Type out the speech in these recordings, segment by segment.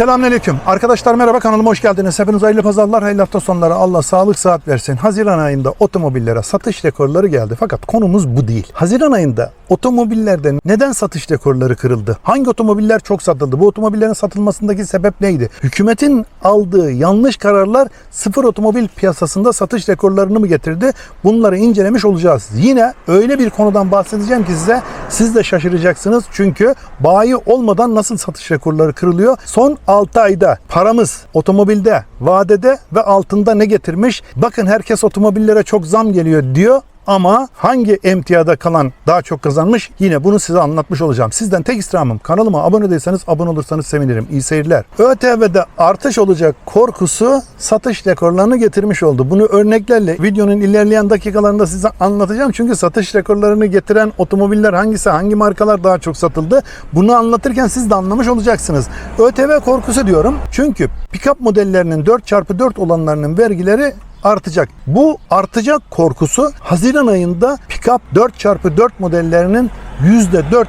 Selamünaleyküm. Arkadaşlar merhaba kanalıma hoş geldiniz. Hepiniz hayırlı pazarlar, hayırlı hafta sonları. Allah sağlık saat versin. Haziran ayında otomobillere satış rekorları geldi. Fakat konumuz bu değil. Haziran ayında otomobillerde neden satış rekorları kırıldı? Hangi otomobiller çok satıldı? Bu otomobillerin satılmasındaki sebep neydi? Hükümetin aldığı yanlış kararlar sıfır otomobil piyasasında satış rekorlarını mı getirdi? Bunları incelemiş olacağız. Yine öyle bir konudan bahsedeceğim ki size siz de şaşıracaksınız. Çünkü bayi olmadan nasıl satış rekorları kırılıyor? Son 6 ayda paramız otomobilde, vadede ve altında ne getirmiş? Bakın herkes otomobillere çok zam geliyor diyor. Ama hangi emtiyada kalan daha çok kazanmış? Yine bunu size anlatmış olacağım. Sizden tek istirhamım kanalıma abone değilseniz abone olursanız sevinirim. İyi seyirler. ÖTV'de artış olacak korkusu satış rekorlarını getirmiş oldu. Bunu örneklerle videonun ilerleyen dakikalarında size anlatacağım. Çünkü satış rekorlarını getiren otomobiller hangisi, hangi markalar daha çok satıldı? Bunu anlatırken siz de anlamış olacaksınız. ÖTV korkusu diyorum. Çünkü pick-up modellerinin 4x4 olanlarının vergileri artacak. Bu artacak korkusu Haziran ayında pick-up 4x4 modellerinin %400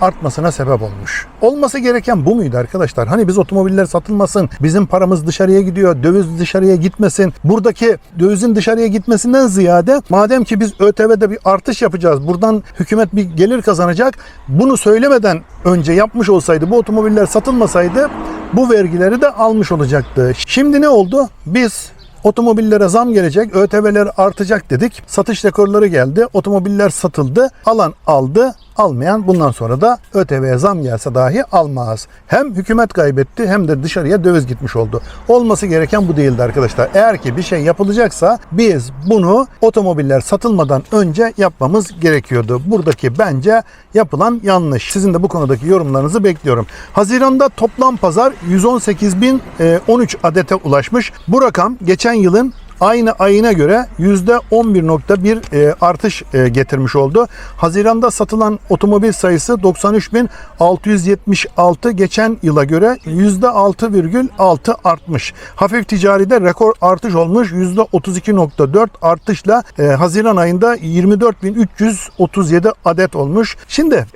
artmasına sebep olmuş. Olması gereken bu muydu arkadaşlar? Hani biz otomobiller satılmasın, bizim paramız dışarıya gidiyor, döviz dışarıya gitmesin. Buradaki dövizin dışarıya gitmesinden ziyade madem ki biz ÖTV'de bir artış yapacağız, buradan hükümet bir gelir kazanacak. Bunu söylemeden önce yapmış olsaydı, bu otomobiller satılmasaydı bu vergileri de almış olacaktı. Şimdi ne oldu? Biz Otomobillere zam gelecek, ÖTV'ler artacak dedik. Satış rekorları geldi. Otomobiller satıldı. Alan aldı, almayan bundan sonra da ÖTV'ye zam gelse dahi almaz. Hem hükümet kaybetti hem de dışarıya döviz gitmiş oldu. Olması gereken bu değildi arkadaşlar. Eğer ki bir şey yapılacaksa biz bunu otomobiller satılmadan önce yapmamız gerekiyordu. Buradaki bence yapılan yanlış. Sizin de bu konudaki yorumlarınızı bekliyorum. Haziranda toplam pazar 118.013 adete ulaşmış. Bu rakam geçen yılın aynı ayına göre %11.1 e, artış e, getirmiş oldu. Haziranda satılan otomobil sayısı 93.676 geçen yıla göre %6,6 artmış. Hafif ticaride rekor artış olmuş %32.4 artışla e, Haziran ayında 24.337 adet olmuş. Şimdi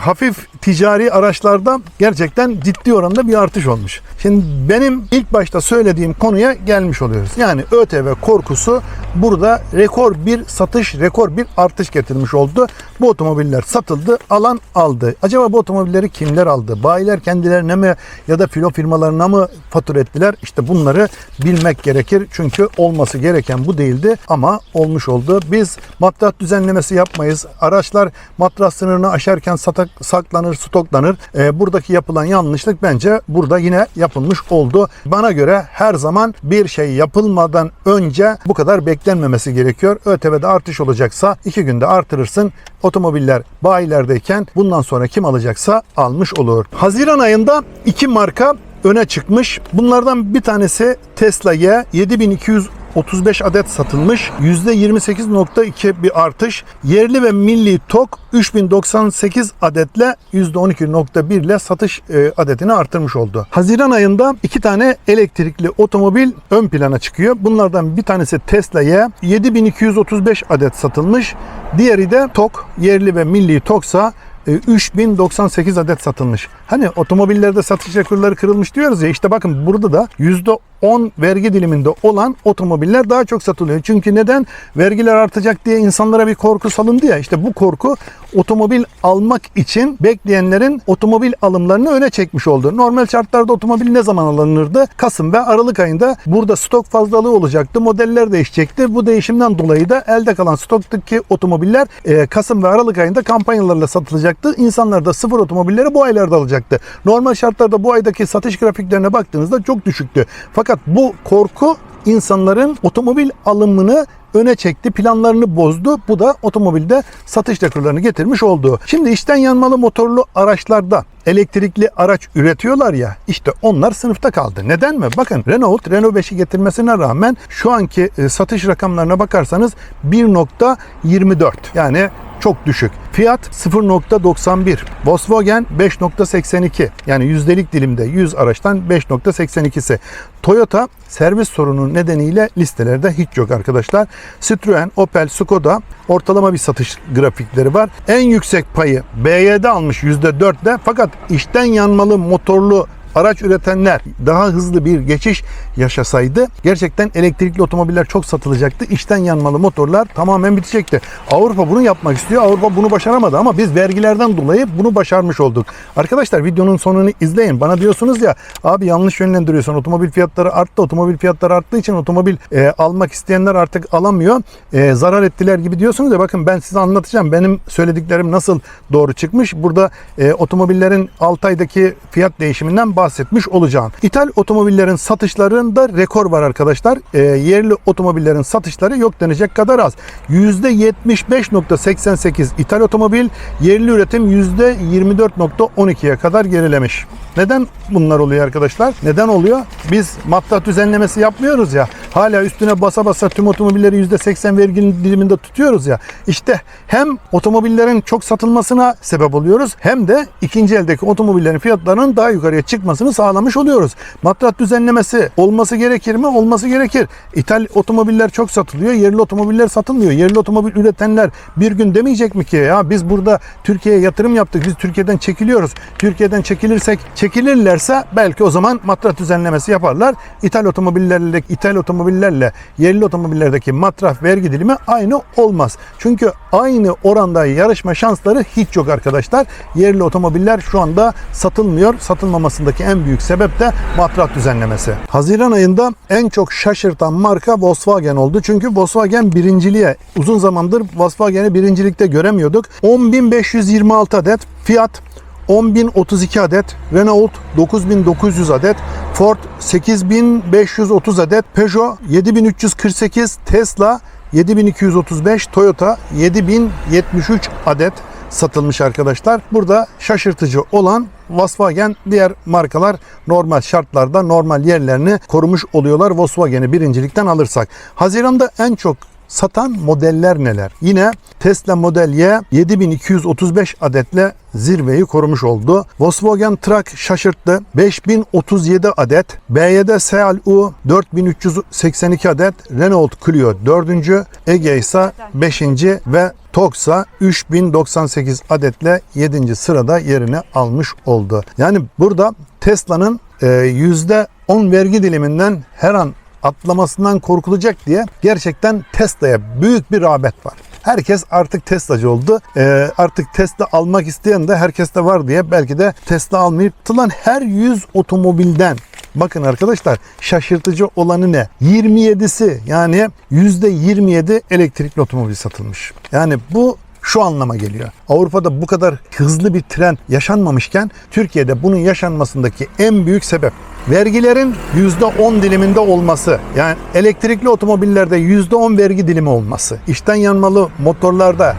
hafif ticari araçlarda gerçekten ciddi oranda bir artış olmuş. Şimdi benim ilk başta söylediğim konuya gelmiş oluyoruz. Yani ÖTV korkusu burada rekor bir satış, rekor bir artış getirmiş oldu. Bu otomobiller satıldı, alan aldı. Acaba bu otomobilleri kimler aldı? Bayiler kendilerine mi ya da filo firmalarına mı fatura ettiler? İşte bunları bilmek gerekir. Çünkü olması gereken bu değildi ama olmuş oldu. Biz matras düzenlemesi yapmayız. Araçlar matras sınırını aşarken satak, saklanır, stoklanır. Ee, buradaki yapılan yanlışlık bence burada yine yapılmış oldu. Bana göre her zaman bir şey yapılmadan önce bu kadar beklenmemesi gerekiyor. ÖTV'de artış olacaksa iki günde artırırsın. Otomobiller bayilerdeyken bundan sonra kim alacaksa almış olur. Haziran ayında iki marka öne çıkmış. Bunlardan bir tanesi Tesla Y 7200 35 adet satılmış. %28.2 bir artış. Yerli ve milli TOK 3098 adetle %12.1 ile satış e, adetini artırmış oldu. Haziran ayında iki tane elektrikli otomobil ön plana çıkıyor. Bunlardan bir tanesi Tesla Y 7235 adet satılmış. Diğeri de TOK yerli ve milli TOK'sa e, 3098 adet satılmış. Hani otomobillerde satış rekorları kırılmış diyoruz ya işte bakın burada da %10 vergi diliminde olan otomobiller daha çok satılıyor. Çünkü neden? Vergiler artacak diye insanlara bir korku salındı ya. İşte bu korku otomobil almak için bekleyenlerin otomobil alımlarını öne çekmiş oldu. Normal şartlarda otomobil ne zaman alınırdı? Kasım ve Aralık ayında burada stok fazlalığı olacaktı. Modeller değişecekti. Bu değişimden dolayı da elde kalan stoktaki otomobiller e, Kasım ve Aralık ayında kampanyalarla satılacaktı. İnsanlar da sıfır otomobilleri bu aylarda alacaktı. Normal şartlarda bu aydaki satış grafiklerine baktığınızda çok düşüktü. Fakat bu korku insanların otomobil alımını öne çekti, planlarını bozdu. Bu da otomobilde satış rekorlarını getirmiş oldu. Şimdi içten yanmalı motorlu araçlarda elektrikli araç üretiyorlar ya işte onlar sınıfta kaldı. Neden mi? Bakın Renault Renault 5'i getirmesine rağmen şu anki e, satış rakamlarına bakarsanız 1.24 yani çok düşük. Fiat 0.91. Volkswagen 5.82. Yani yüzdelik dilimde 100 araçtan 5.82'si. Toyota servis sorunu nedeniyle listelerde hiç yok arkadaşlar. Citroen, Opel, Skoda ortalama bir satış grafikleri var. En yüksek payı BYD almış %4'de fakat içten yanmalı motorlu araç üretenler daha hızlı bir geçiş yaşasaydı gerçekten elektrikli otomobiller çok satılacaktı. İçten yanmalı motorlar tamamen bitecekti. Avrupa bunu yapmak istiyor. Avrupa bunu başaramadı ama biz vergilerden dolayı bunu başarmış olduk. Arkadaşlar videonun sonunu izleyin. Bana diyorsunuz ya abi yanlış yönlendiriyorsun. Otomobil fiyatları arttı. Otomobil fiyatları arttığı için otomobil e, almak isteyenler artık alamıyor. E, zarar ettiler gibi diyorsunuz ya bakın ben size anlatacağım. Benim söylediklerim nasıl doğru çıkmış. Burada e, otomobillerin 6 aydaki fiyat değişiminden bahsetmiş olacağım. İthal otomobillerin satışlarında rekor var arkadaşlar. E, yerli otomobillerin satışları yok denecek kadar az. %75.88 ithal otomobil, yerli üretim %24.12'ye kadar gerilemiş. Neden bunlar oluyor arkadaşlar? Neden oluyor? Biz maddiyat düzenlemesi yapmıyoruz ya. Hala üstüne basa basa tüm otomobilleri %80 vergi diliminde tutuyoruz ya. İşte hem otomobillerin çok satılmasına sebep oluyoruz hem de ikinci eldeki otomobillerin fiyatlarının daha yukarıya çıkmasını sağlamış oluyoruz. Maddiyat düzenlemesi olması gerekir mi? Olması gerekir. İthal otomobiller çok satılıyor. Yerli otomobiller satılmıyor. Yerli otomobil üretenler bir gün demeyecek mi ki ya biz burada Türkiye'ye yatırım yaptık. Biz Türkiye'den çekiliyoruz. Türkiye'den çekilirsek çekilirlerse belki o zaman matrah düzenlemesi yaparlar. İthal otomobillerle ithal otomobillerle yerli otomobillerdeki matrah vergi dilimi aynı olmaz. Çünkü aynı oranda yarışma şansları hiç yok arkadaşlar. Yerli otomobiller şu anda satılmıyor. Satılmamasındaki en büyük sebep de matrah düzenlemesi. Haziran ayında en çok şaşırtan marka Volkswagen oldu. Çünkü Volkswagen birinciliğe uzun zamandır Volkswagen'i birincilikte göremiyorduk. 10.526 adet fiyat 10.032 adet, Renault 9.900 adet, Ford 8.530 adet, Peugeot 7.348, Tesla 7235, Toyota 7073 adet satılmış arkadaşlar. Burada şaşırtıcı olan Volkswagen diğer markalar normal şartlarda normal yerlerini korumuş oluyorlar. Volkswagen'i birincilikten alırsak. Haziranda en çok satan modeller neler? Yine Tesla Model Y 7235 adetle zirveyi korumuş oldu. Volkswagen Truck şaşırttı. 5037 adet. BYD Seal U 4382 adet. Renault Clio 4. Ege ise 5. ve Toxa 3098 adetle 7. sırada yerini almış oldu. Yani burada Tesla'nın e, %10 vergi diliminden her an atlamasından korkulacak diye gerçekten Tesla'ya büyük bir rağbet var. Herkes artık Tesla'cı oldu. Ee, artık Tesla almak isteyen de herkeste var diye belki de Tesla almayıp atılan her 100 otomobilden Bakın arkadaşlar şaşırtıcı olanı ne? 27'si yani %27 elektrikli otomobil satılmış. Yani bu şu anlama geliyor. Avrupa'da bu kadar hızlı bir trend yaşanmamışken Türkiye'de bunun yaşanmasındaki en büyük sebep vergilerin %10 diliminde olması. Yani elektrikli otomobillerde %10 vergi dilimi olması. İçten yanmalı motorlarda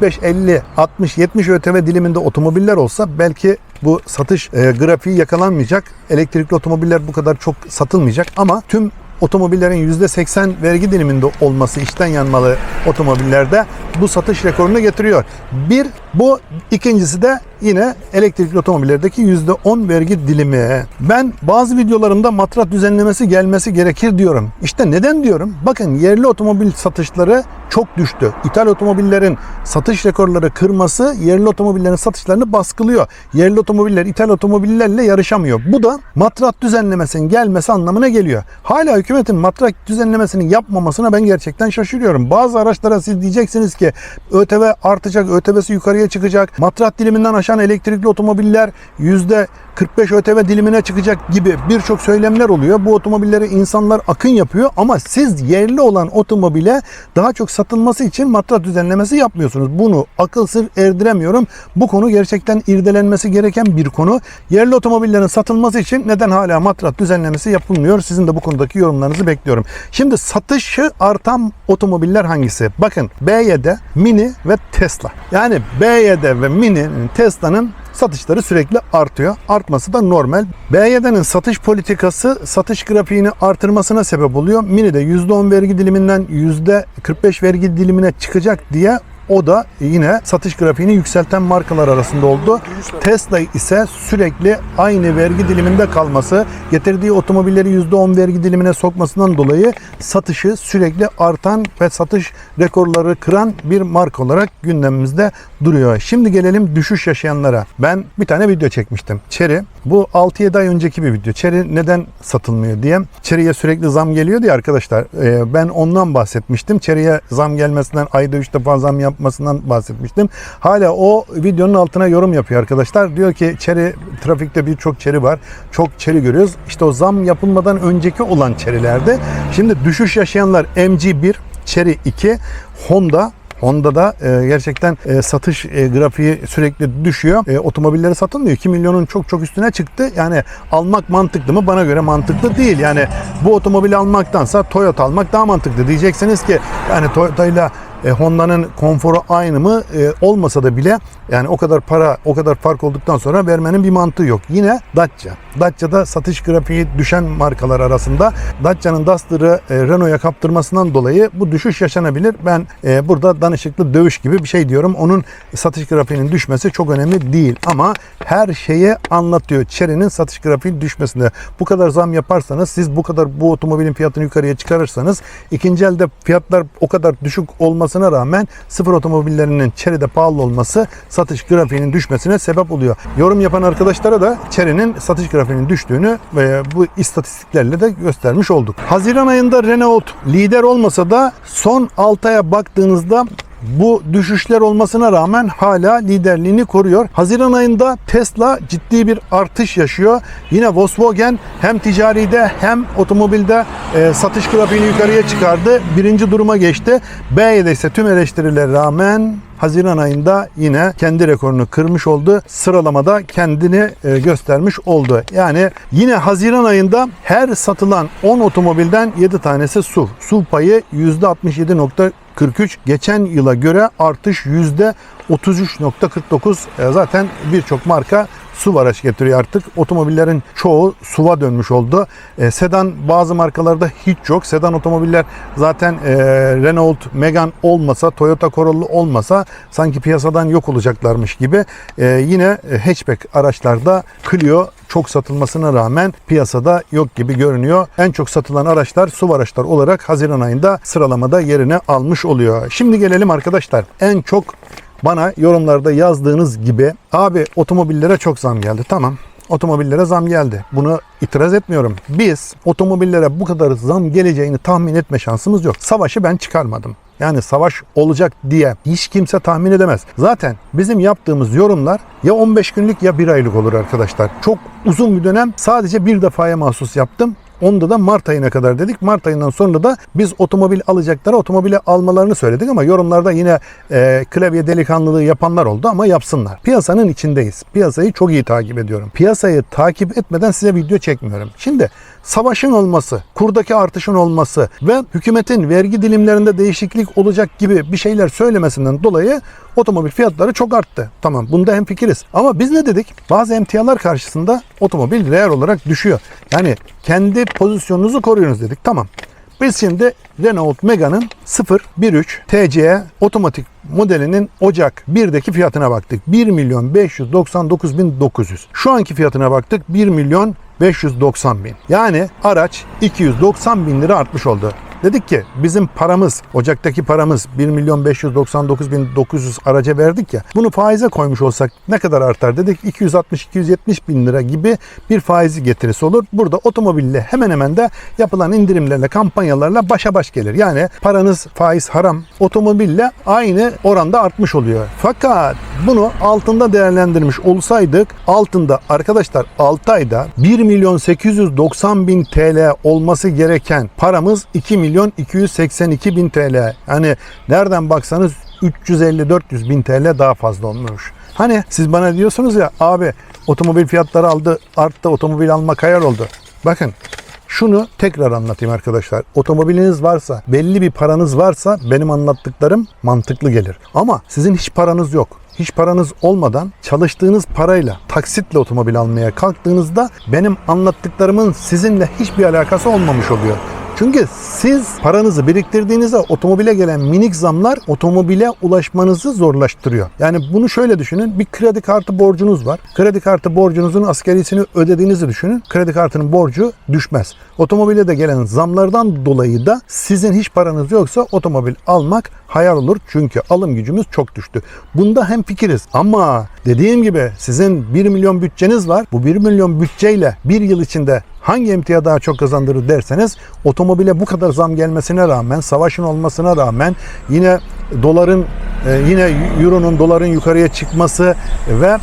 %45, 50, 60, 70 ÖTV diliminde otomobiller olsa belki bu satış e, grafiği yakalanmayacak. Elektrikli otomobiller bu kadar çok satılmayacak ama tüm otomobillerin %80 vergi diliminde olması içten yanmalı otomobillerde bu satış rekorunu getiriyor. Bir bu ikincisi de yine elektrikli otomobillerdeki %10 vergi dilimi. Ben bazı videolarımda matrah düzenlemesi gelmesi gerekir diyorum. İşte neden diyorum? Bakın yerli otomobil satışları çok düştü. İthal otomobillerin satış rekorları kırması yerli otomobillerin satışlarını baskılıyor. Yerli otomobiller ithal otomobillerle yarışamıyor. Bu da matrah düzenlemesinin gelmesi anlamına geliyor. Hala hükümetin matrah düzenlemesini yapmamasına ben gerçekten şaşırıyorum. Bazı araçlara siz diyeceksiniz ki ÖTV artacak, ÖTV'si yukarıya çıkacak. Matrah diliminden aşan elektrikli otomobiller yüzde 45 ÖTV dilimine çıkacak gibi birçok söylemler oluyor. Bu otomobilleri insanlar akın yapıyor ama siz yerli olan otomobile daha çok satılması için matrah düzenlemesi yapmıyorsunuz. Bunu akıl sır erdiremiyorum. Bu konu gerçekten irdelenmesi gereken bir konu. Yerli otomobillerin satılması için neden hala matrah düzenlemesi yapılmıyor? Sizin de bu konudaki yorumlarınızı bekliyorum. Şimdi satışı artan otomobiller hangisi? Bakın BYD, Mini ve Tesla. Yani BYD ve Mini, Tesla'nın satışları sürekli artıyor. Artması da normal. BYD'nin satış politikası satış grafiğini artırmasına sebep oluyor. Mini de %10 vergi diliminden %45 vergi dilimine çıkacak diye O da yine satış grafiğini yükselten markalar arasında oldu. Tesla ise sürekli aynı vergi diliminde kalması, getirdiği otomobilleri %10 vergi dilimine sokmasından dolayı satışı sürekli artan ve satış rekorları kıran bir marka olarak gündemimizde duruyor. Şimdi gelelim düşüş yaşayanlara. Ben bir tane video çekmiştim. Chery. Bu 6-7 ay önceki bir video. Chery neden satılmıyor diye. Chery'e sürekli zam geliyor diye arkadaşlar. Ee, ben ondan bahsetmiştim. Chery'e zam gelmesinden, ayda 3 defa zam yapmasından bahsetmiştim. Hala o videonun altına yorum yapıyor arkadaşlar. Diyor ki Chery trafikte birçok Chery var. Çok Chery görüyoruz. İşte o zam yapılmadan önceki olan Chery'lerde. Şimdi düşüş yaşayanlar MG1, Chery 2, Honda Honda'da e, gerçekten e, satış e, grafiği sürekli düşüyor. Otomobilleri satılmıyor. 2 milyonun çok çok üstüne çıktı. Yani almak mantıklı mı? Bana göre mantıklı değil. Yani bu otomobili almaktansa Toyota almak daha mantıklı. Diyeceksiniz ki yani Toyota ile Honda'nın konforu aynı mı? E, olmasa da bile yani o kadar para, o kadar fark olduktan sonra vermenin bir mantığı yok. Yine Dacia. Dacia'da satış grafiği düşen markalar arasında Dacia'nın Duster'ı e, Renault'a kaptırmasından dolayı bu düşüş yaşanabilir. Ben e, burada danışıklı dövüş gibi bir şey diyorum. Onun satış grafiğinin düşmesi çok önemli değil ama her şeye anlatıyor. Chery'nin satış grafiği düşmesinde. Bu kadar zam yaparsanız siz bu kadar bu otomobilin fiyatını yukarıya çıkarırsanız ikinci elde fiyatlar o kadar düşük olmasına rağmen sıfır otomobillerinin Chery'de pahalı olması satış grafiğinin düşmesine sebep oluyor. Yorum yapan arkadaşlara da Chery'nin satış grafiğinin düştüğünü ve bu istatistiklerle de göstermiş olduk. Haziran ayında Renault lider olmasa da son 6 aya baktığınızda bu düşüşler olmasına rağmen hala liderliğini koruyor. Haziran ayında Tesla ciddi bir artış yaşıyor. Yine Volkswagen hem ticaride hem otomobilde e, satış grafiğini yukarıya çıkardı. Birinci duruma geçti. BYD ise tüm eleştirilere rağmen Haziran ayında yine kendi rekorunu kırmış oldu. Sıralamada kendini e, göstermiş oldu. Yani yine Haziran ayında her satılan 10 otomobilden 7 tanesi SUV. SUV payı %67.43 geçen yıla göre artış %33.49 E, zaten birçok marka SUV araç getiriyor artık. Otomobillerin çoğu SUV'a dönmüş oldu. E, sedan bazı markalarda hiç yok. Sedan otomobiller zaten e, Renault Megane olmasa, Toyota Corolla olmasa sanki piyasadan yok olacaklarmış gibi. E, yine e, hatchback araçlarda Clio çok satılmasına rağmen piyasada yok gibi görünüyor. En çok satılan araçlar SUV araçlar olarak Haziran ayında sıralamada yerini almış oluyor. Şimdi gelelim arkadaşlar. En çok bana yorumlarda yazdığınız gibi abi otomobillere çok zam geldi. Tamam. Otomobillere zam geldi. Bunu itiraz etmiyorum. Biz otomobillere bu kadar zam geleceğini tahmin etme şansımız yok. Savaşı ben çıkarmadım. Yani savaş olacak diye hiç kimse tahmin edemez. Zaten bizim yaptığımız yorumlar ya 15 günlük ya 1 aylık olur arkadaşlar. Çok uzun bir dönem sadece bir defaya mahsus yaptım. Onda da Mart ayına kadar dedik. Mart ayından sonra da biz otomobil alacaklara otomobili almalarını söyledik ama yorumlarda yine e, klavye delikanlılığı yapanlar oldu ama yapsınlar. Piyasanın içindeyiz. Piyasayı çok iyi takip ediyorum. Piyasayı takip etmeden size video çekmiyorum. Şimdi savaşın olması, kurdaki artışın olması ve hükümetin vergi dilimlerinde değişiklik olacak gibi bir şeyler söylemesinden dolayı otomobil fiyatları çok arttı. Tamam bunda hemfikiriz. Ama biz ne dedik? Bazı emtialar karşısında otomobil reel olarak düşüyor. Yani kendi pozisyonunuzu koruyorsunuz dedik. Tamam. Biz şimdi Renault Megane'ın 013 TC otomatik modelinin Ocak 1'deki fiyatına baktık. 1 milyon 599 bin 900. Şu anki fiyatına baktık 1 milyon 590 bin. Yani araç 290 bin lira artmış oldu. Dedik ki bizim paramız, Ocak'taki paramız 1 milyon 599 bin 900 araca verdik ya. Bunu faize koymuş olsak ne kadar artar dedik. 260-270 bin lira gibi bir faizi getirisi olur. Burada otomobille hemen hemen de yapılan indirimlerle, kampanyalarla başa baş gelir. Yani paranız faiz haram, otomobille aynı oranda artmış oluyor. Fakat bunu altında değerlendirmiş olsaydık altında arkadaşlar 6 ayda 1 milyon 890 bin TL olması gereken paramız 2 milyon 282 bin TL. Yani nereden baksanız 350-400 bin TL daha fazla olmuş. Hani siz bana diyorsunuz ya abi otomobil fiyatları aldı arttı otomobil almak hayal oldu. Bakın şunu tekrar anlatayım arkadaşlar. Otomobiliniz varsa, belli bir paranız varsa benim anlattıklarım mantıklı gelir. Ama sizin hiç paranız yok. Hiç paranız olmadan çalıştığınız parayla taksitle otomobil almaya kalktığınızda benim anlattıklarımın sizinle hiçbir alakası olmamış oluyor. Çünkü siz paranızı biriktirdiğinizde otomobile gelen minik zamlar otomobile ulaşmanızı zorlaştırıyor. Yani bunu şöyle düşünün. Bir kredi kartı borcunuz var. Kredi kartı borcunuzun asgarisini ödediğinizi düşünün. Kredi kartının borcu düşmez. Otomobile de gelen zamlardan dolayı da sizin hiç paranız yoksa otomobil almak hayal olur. Çünkü alım gücümüz çok düştü. Bunda hem fikiriz. Ama dediğim gibi sizin 1 milyon bütçeniz var. Bu 1 milyon bütçeyle bir yıl içinde hangi emtia daha çok kazandırır derseniz otomobile bu kadar zam gelmesine rağmen, savaşın olmasına rağmen yine doların e, yine euronun doların yukarıya çıkması ve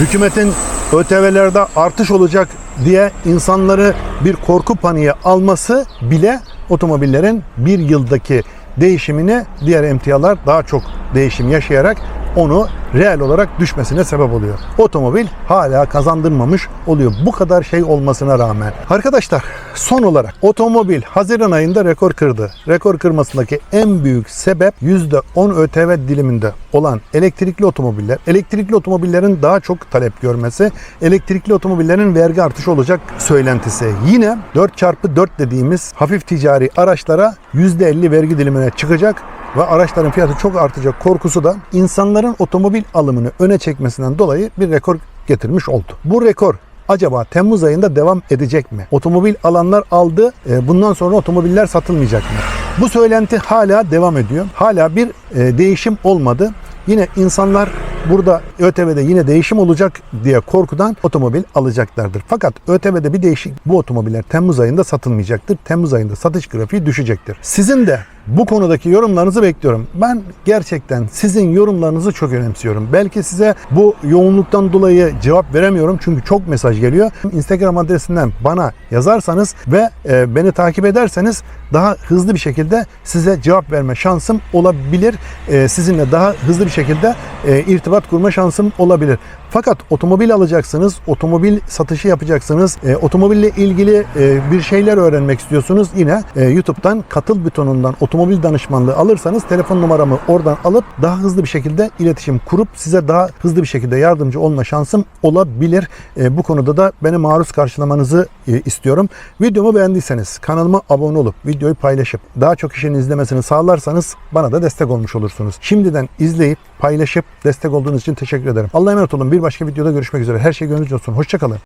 hükümetin ÖTV'lerde artış olacak diye insanları bir korku paniğe alması bile otomobillerin bir yıldaki değişimini diğer emtialar daha çok değişim yaşayarak onu reel olarak düşmesine sebep oluyor. Otomobil hala kazandırmamış oluyor. Bu kadar şey olmasına rağmen. Arkadaşlar son olarak otomobil Haziran ayında rekor kırdı. Rekor kırmasındaki en büyük sebep %10 ÖTV diliminde olan elektrikli otomobiller. Elektrikli otomobillerin daha çok talep görmesi, elektrikli otomobillerin vergi artışı olacak söylentisi. Yine 4x4 dediğimiz hafif ticari araçlara %50 vergi dilimine çıkacak ve araçların fiyatı çok artacak korkusu da insanların otomobil alımını öne çekmesinden dolayı bir rekor getirmiş oldu. Bu rekor acaba Temmuz ayında devam edecek mi? Otomobil alanlar aldı. e, Bundan sonra otomobiller satılmayacak mı? Bu söylenti hala devam ediyor. Hala bir e, değişim olmadı. Yine insanlar burada ÖTV'de yine değişim olacak diye korkudan otomobil alacaklardır. Fakat ÖTV'de bir değişik bu otomobiller Temmuz ayında satılmayacaktır. Temmuz ayında satış grafiği düşecektir. Sizin de bu konudaki yorumlarınızı bekliyorum. Ben gerçekten sizin yorumlarınızı çok önemsiyorum. Belki size bu yoğunluktan dolayı cevap veremiyorum çünkü çok mesaj geliyor. Instagram adresinden bana yazarsanız ve e, beni takip ederseniz daha hızlı bir şekilde size cevap verme şansım olabilir. E, sizinle daha hızlı bir şekilde e, irtibat kurma şansım olabilir. Fakat otomobil alacaksınız, otomobil satışı yapacaksınız, e, otomobille ilgili e, bir şeyler öğrenmek istiyorsunuz. Yine e, YouTube'dan katıl butonundan otomobil danışmanlığı alırsanız telefon numaramı oradan alıp daha hızlı bir şekilde iletişim kurup size daha hızlı bir şekilde yardımcı olma şansım olabilir. E, bu konuda da beni maruz karşılamanızı e, istiyorum. Videomu beğendiyseniz kanalıma abone olup videoyu paylaşıp daha çok kişinin izlemesini sağlarsanız bana da destek olmuş olursunuz. Şimdiden izleyip paylaşıp destek olduğunuz için teşekkür ederim. Allah'a emanet olun. Bir başka videoda görüşmek üzere. Her şey gönlünüzce olsun. Hoşçakalın.